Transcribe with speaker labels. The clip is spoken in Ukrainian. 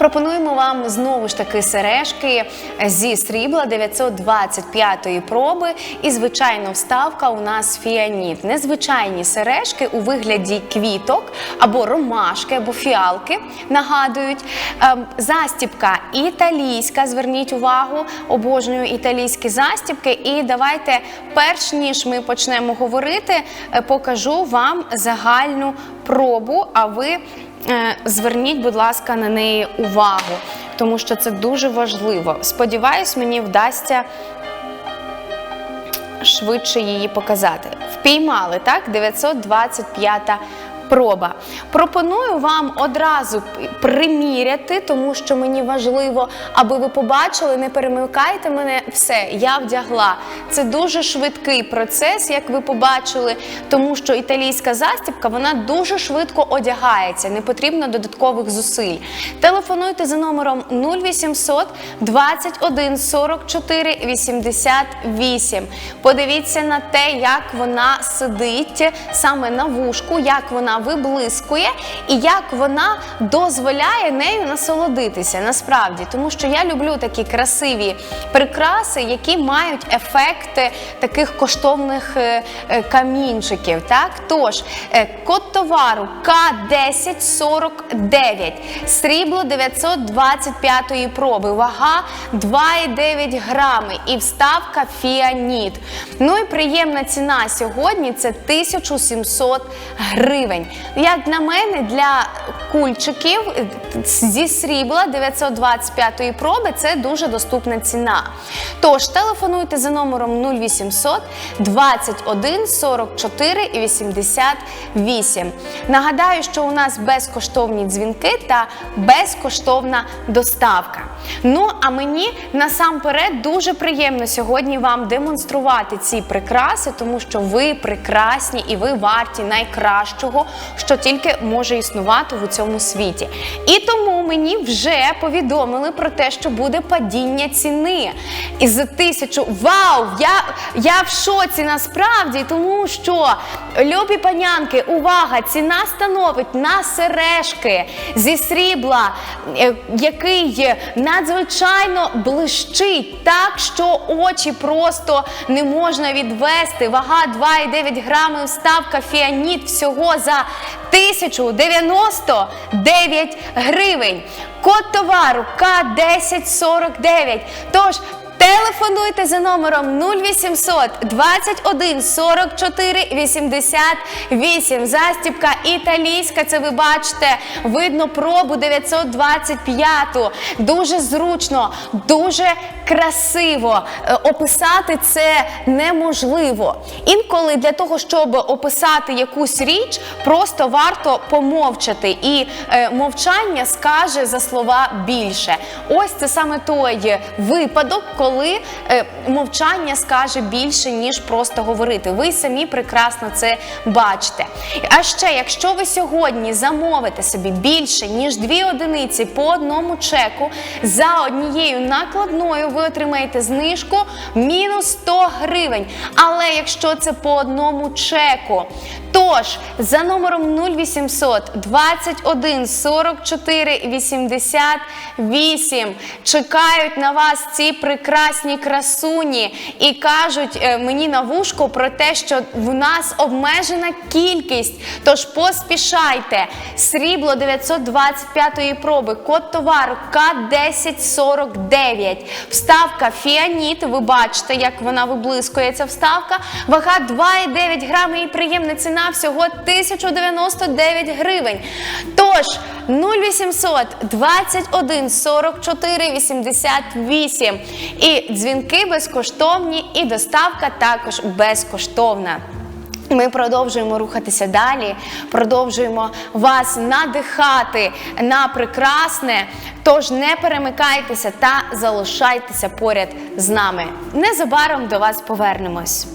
Speaker 1: Пропонуємо вам знову ж таки сережки зі срібла 925-ї проби. І звичайно, вставка у нас фіаніт. Незвичайні сережки у вигляді квіток або ромашки, або фіалки нагадують. Ем, Застібка італійська. Зверніть увагу, обожнюю італійські застібки. І давайте, перш ніж ми почнемо говорити, е, покажу вам загальну пробу. А ви зверніть, будь ласка, на неї увагу, тому що це дуже важливо. Сподіваюсь, мені вдасться швидше її показати. Впіймали, так? 925 проба. Пропоную вам одразу приміряти, тому що мені важливо, аби ви побачили, не перемикайте мене, все, я вдягла. Це дуже швидкий процес, як ви побачили, тому що італійська застібка вона дуже швидко одягається, не потрібно додаткових зусиль. Телефонуйте за номером 0800 21 44 88. Подивіться на те, як вона сидить саме на вушку, як вона виблискує і як вона дозволяє нею насолодитися насправді, тому що я люблю такі красиві прикраси, які мають ефекти таких коштовних е, е, камінчиків. Так, тож е, код товару К1049, срібло 925-ї проби, вага 2,9 грами і вставка фіаніт. Ну і приємна ціна сьогодні це 1700 гривень. Як на мене, для кульчиків зі срібла 925 проби це дуже доступна ціна. Тож телефонуйте за номером 0800 21 44 88. Нагадаю, що у нас безкоштовні дзвінки та безкоштовна доставка. Ну а мені насамперед дуже приємно сьогодні вам демонструвати ці прикраси, тому що ви прекрасні і ви варті найкращого, що тільки може існувати в цьому світі. І тому мені вже повідомили про те, що буде падіння ціни. І за тисячу вау! Я, я в шоці насправді, тому що любі панянки, увага! Ціна становить на сережки зі срібла, е, який надзвичайно блищить так, що очі просто не можна відвести. Вага 2,9 грами, вставка фіаніт всього за 1099 гривень. Код товару К1049. Тож Телефонуйте за номером 0800 21 44 88. Застібка італійська. Це ви бачите. Видно пробу 925. Дуже зручно, дуже красиво. Е, Описати це неможливо. Інколи для того, щоб описати якусь річ, просто варто помовчати. І е, мовчання скаже за слова більше. Ось це саме той випадок, коли е, мовчання скаже більше, ніж просто говорити. Ви самі прекрасно це бачите. А ще, якщо ви сьогодні замовите собі більше, ніж дві одиниці по одному чеку, за однією накладною ви отримаєте знижку мінус 100 гривень. Але якщо це по одному чеку, Тож за номером 0800 21 44 88 чекають на вас ці прекрасні красуні і кажуть е, мені на вушко про те, що в нас обмежена кількість. Тож поспішайте. Срібло 925-ї проби, код товару К1049. Вставка фіаніт. Ви бачите, як вона виблискує ця вставка. Вага 2,9 грами і приємна ціна всього 1099 гривень. Тож 0800 21 44 88. І дзвінки безкоштовні, і доставка також безкоштовна. Ми продовжуємо рухатися далі, продовжуємо вас надихати на прекрасне. Тож не перемикайтеся та залишайтеся поряд з нами. Незабаром до вас повернемось.